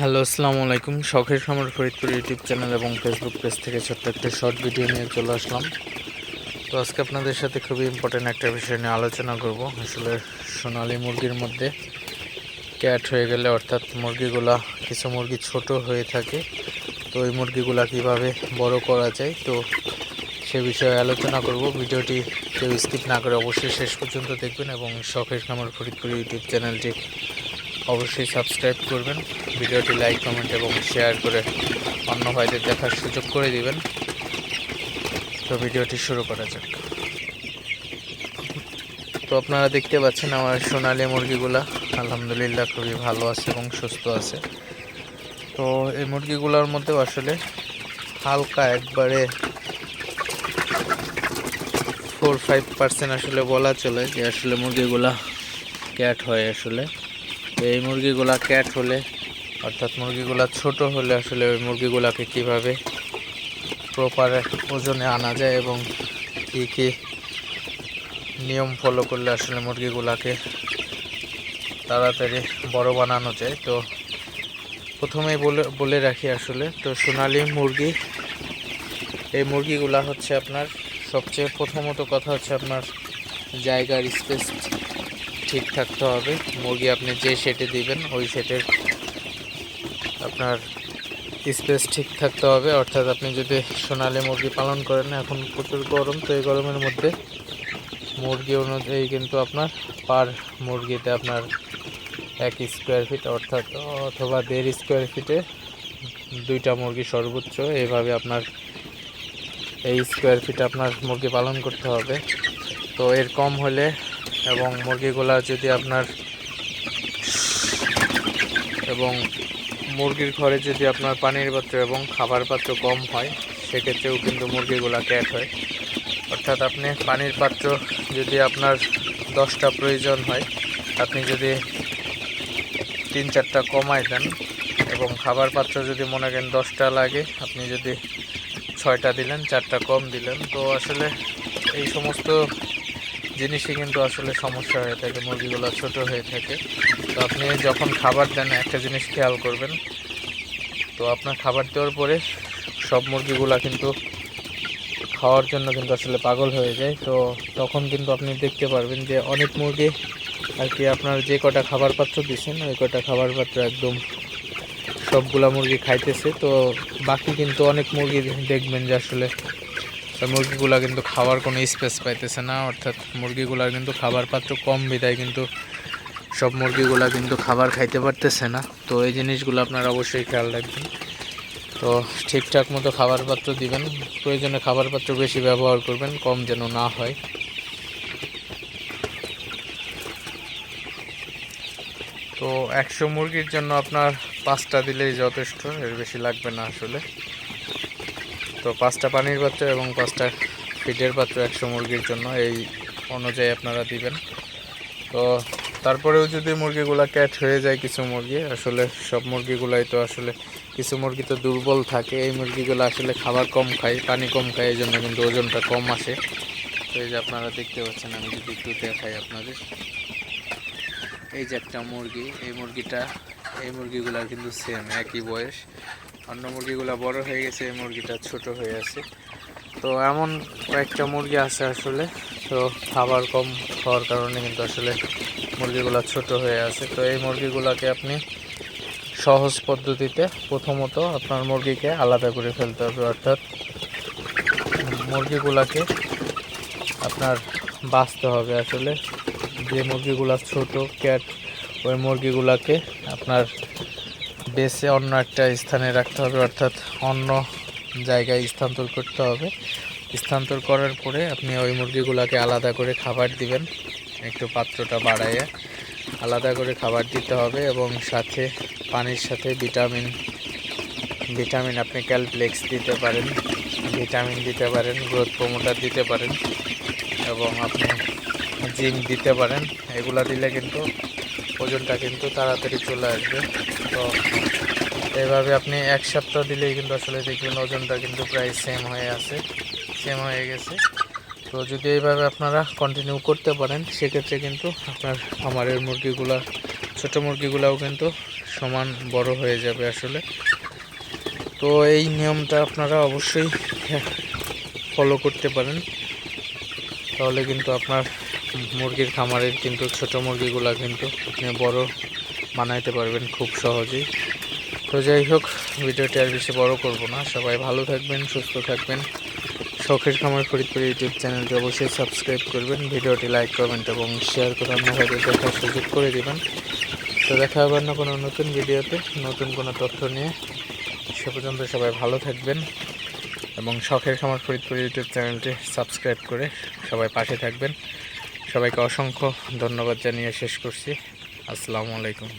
Hello, আসসালামু আলাইকুম। শখের খামার ফরিদপুর ইউটিউব চ্যানেল এবং ফেসবুক পেজ থেকে ছোট্ট একটা শর্ট ভিডিও নিয়ে চলে আসলাম। তো আজকে আপনাদের সাথে খুবই ইম্পর্টেন্ট একটা বিষয় নিয়ে আলোচনা করব। আসলে সোনালী মুরগির মধ্যে ক্যাট হয়ে গেলে অর্থাৎ মুরগিগুলা, কিছু মুরগি ছোট হয়ে থাকে, তো ওই মুরগিগুলা কীভাবে বড় করা যায়, তো সে বিষয়ে আলোচনা করব। ভিডিওটি কেউ স্কিপ না করে অবশ্যই শেষ পর্যন্ত দেখবেন এবং শখের খামার ফরিদপুর ইউটিউব চ্যানেলটি অবশ্যই সাবস্ক্রাইব করবেন, ভিডিওটি লাইক কমেন্ট এবং শেয়ার করে অন্য ভাইদের দেখার সুযোগ করে দিবেন। তো ভিডিওটি শুরু করা যাক। তো আপনারা দেখতে পাচ্ছেন আমার সোনালি মুরগিগুলা আলহামদুলিল্লাহ খুবই ভালো আছে এবং সুস্থ আছে। তো এই মুরগিগুলোর মধ্যেও আসলে হালকা একবারে ফোর ফাইভ পার্সেন্ট আসলে বলা চলে যে আসলে মুরগিগুলা ক্যাট হয় আসলে। এই মুরগিগুলা ক্যাট হলে, অর্থাৎ মুরগিগুলা ছোট হলে আসলে ওই মুরগিগুলাকে কীভাবে প্রপার ওজনে আনা যায় এবং কি কি নিয়ম ফলো করলে আসলে মুরগিগুলাকে তাড়াতাড়ি বড় বানানো যায়। তো প্রথমেই বলে বলে রাখি আসলে, তো সোনালি মুরগি, এই মুরগিগুলা হচ্ছে আপনার সবচেয়ে প্রথমত কথা হচ্ছে আপনার জায়গার স্পেস ঠিক থাকতে হবে। মুরগি আপনি যে সেটে দিবেন, ওই সেটের আপনার স্পেস ঠিক থাকতে হবে। অর্থাৎ আপনি যদি সোনালি মুরগি পালন করেন, এখন প্রচুর গরম, তো এই গরমের মধ্যে মুরগি অনুযায়ী কিন্তু আপনার পার মুরগিতে আপনার এক স্কোয়ার ফিট অর্থাৎ অথবা দেড় স্কোয়ার ফিটে দুইটা মুরগি সর্বোচ্চ। এইভাবে আপনার এই স্কোয়ার ফিট আপনার মুরগি পালন করতে হবে। তো এর কম হলে এবং মুরগিগুলা যদি আপনার এবং মুরগির ঘরে যদি আপনার পানির পাত্র এবং খাবার পাত্র কম হয়, সেক্ষেত্রেও কিন্তু মুরগিগুলা ক্যাট হয়। অর্থাৎ আপনি পানির পাত্র যদি আপনার দশটা প্রয়োজন হয়, আপনি যদি তিন চারটা কমাই দেন এবং খাবার পাত্র যদি মনে করেন দশটা লাগে, আপনি যদি ছয়টা দিলেন, চারটা কম দিলেন, তো আসলে এই সমস্ত জিনিসই কিন্তু আসলে সমস্যা হয়ে থাকে, মুরগিগুলো ছোট হয়ে থাকে। তো আপনি যখন খাবার দেন, একটা জিনিস খেয়াল করবেন। তো আপনার খাবার দেওয়ার পরে সব মুরগিগুলা কিন্তু খাওয়ার জন্য কিন্তু আসলে পাগল হয়ে যায়। তো তখন কিন্তু আপনি দেখতে পারবেন যে অনেক মুরগি আর কি আপনার যে কটা খাবার পাত্র দিচ্ছেন ওই কটা খাবার পাত্র একদম সবগুলা মুরগি খাইতেছে। তো বাকি কিন্তু অনেক মুরগি দেখবেন যে আসলে মুরগিগুলা কিন্তু খাওয়ার কোনো স্পেস পাইতেছে না, অর্থাৎ মুরগিগুলার কিন্তু খাবার পাত্র কম বিদায় কিন্তু সব মুরগিগুলা কিন্তু খাবার খাইতে পারতেছে না। তো এই জিনিসগুলো আপনারা অবশ্যই খেয়াল রাখবেন। তো ঠিকঠাক মতো খাবার পাত্র দিবেন, প্রয়োজনে খাবার পাত্র বেশি ব্যবহার করবেন, কম যেন না হয়। তো একশো মুরগির জন্য আপনার পাঁচটা দিলেই যথেষ্ট, এর বেশি লাগবে না আসলে। তো পাঁচটা পানির পাত্র এবং পাঁচটা ফিডের পাত্র একশো মুরগির জন্য। এই অনুযায়ী আপনারা দিবেন। তো তারপরেও যদি মুরগিগুলা ক্যাট হয়ে যায় কিছু মুরগি, আসলে সব মুরগিগুলাই তো আসলে কিছু মুরগি তো দুর্বল থাকে। এই মুরগিগুলো আসলে খাবার কম খায়, পানি কম খায়, এই জন্য কিন্তু ওজনটা কম আসে। তো এই যে আপনারা দেখতে পাচ্ছেন, আমি যদি একটু দেখাই আপনাদের। এই যে একটা মুরগি, এই মুরগিটা, এই মুরগিগুলা কিন্তু সেম একই বয়স। অন্য মুরগিগুলো বড় হয়ে গেছে, এই মুরগিটা ছোট হয়ে আছে। তো এমন কয়েকটা মুরগি আছে আসলে। তো খাবার কম হওয়ার কারণে কিন্তু আসলে মুরগিগুলো ছোট হয়ে আছে। তো এই মুরগিগুলোকে আপনি সহজ পদ্ধতিতে প্রথমত আপনার মুরগিকে আলাদা করে ফেলতে হবে, অর্থাৎ মুরগিগুলোকে আপনার বাঁচতে হবে আসলে। যে মুরগিগুলো ছোট, ক্যাট, ওই মুরগিগুলোকে আপনার বেছে অন্য একটা স্থানে রাখতে হবে, অর্থাৎ অন্য জায়গায় স্থানান্তর করতে হবে। স্থানান্তর করার পরে আপনি ওই মুরগিগুলোকে আলাদা করে খাবার দিবেন, একটু পাত্রটা বাড়াইয়ে আলাদা করে খাবার দিতে হবে এবং সাথে পানির সাথে ভিটামিন ভিটামিন আপনি ক্যালপ্লেক্স দিতে পারেন, ভিটামিন দিতে পারেন, গ্রোথ প্রমোটার দিতে পারেন এবং আপনি জিঙ্ক দিতে পারেন। এগুলা দিলে কিন্তু ওজনটা কিন্তু তাড়াতাড়ি চলে আসবে। তো এইভাবে আপনি এক সপ্তাহ দিলেই কিন্তু আসলে দেখবেন ওজনটা কিন্তু প্রায় সেম হয়ে আছে সেম হয়ে গেছে। তো যদি এইভাবে আপনারা কন্টিনিউ করতে পারেন, সেক্ষেত্রে কিন্তু আপনার খামারের মুরগিগুলা, ছোটো মুরগিগুলাও কিন্তু সমান বড় হয়ে যাবে আসলে। তো এই নিয়মটা আপনারা অবশ্যই ফলো করতে পারেন। তাহলে কিন্তু আপনার মুরগির খামারের কিন্তু ছোট মুরগিগুলা কিন্তু বড় বানাইতে পারবেন খুব সহজেই। তো যাই হোক, ভিডিওটি আর বেশি বড় করব না। সবাই ভালো থাকবেন, সুস্থ থাকবেন। শখের খামার ফরিদপুর ইউটিউব চ্যানেলটি অবশ্যই সাবস্ক্রাইব করবেন, ভিডিওটি লাইক, কমেন্ট এবং শেয়ার করে অন্য ভাইদের দেখার সুযোগ করে দেবেন। তো দেখা হবে না কোনো নতুন ভিডিওতে। নতুন কোনো তথ্য নিয়ে। সে পর্যন্ত সবাই ভালো থাকবেন এবং শখের খামার ফরিদপুর ইউটিউব চ্যানেলটি সাবস্ক্রাইব করে সবাই পাশে থাকবেন। সবাইকে অসংখ্য ধন্যবাদ জানিয়ে শেষ করছি। আসসালামু আলাইকুম।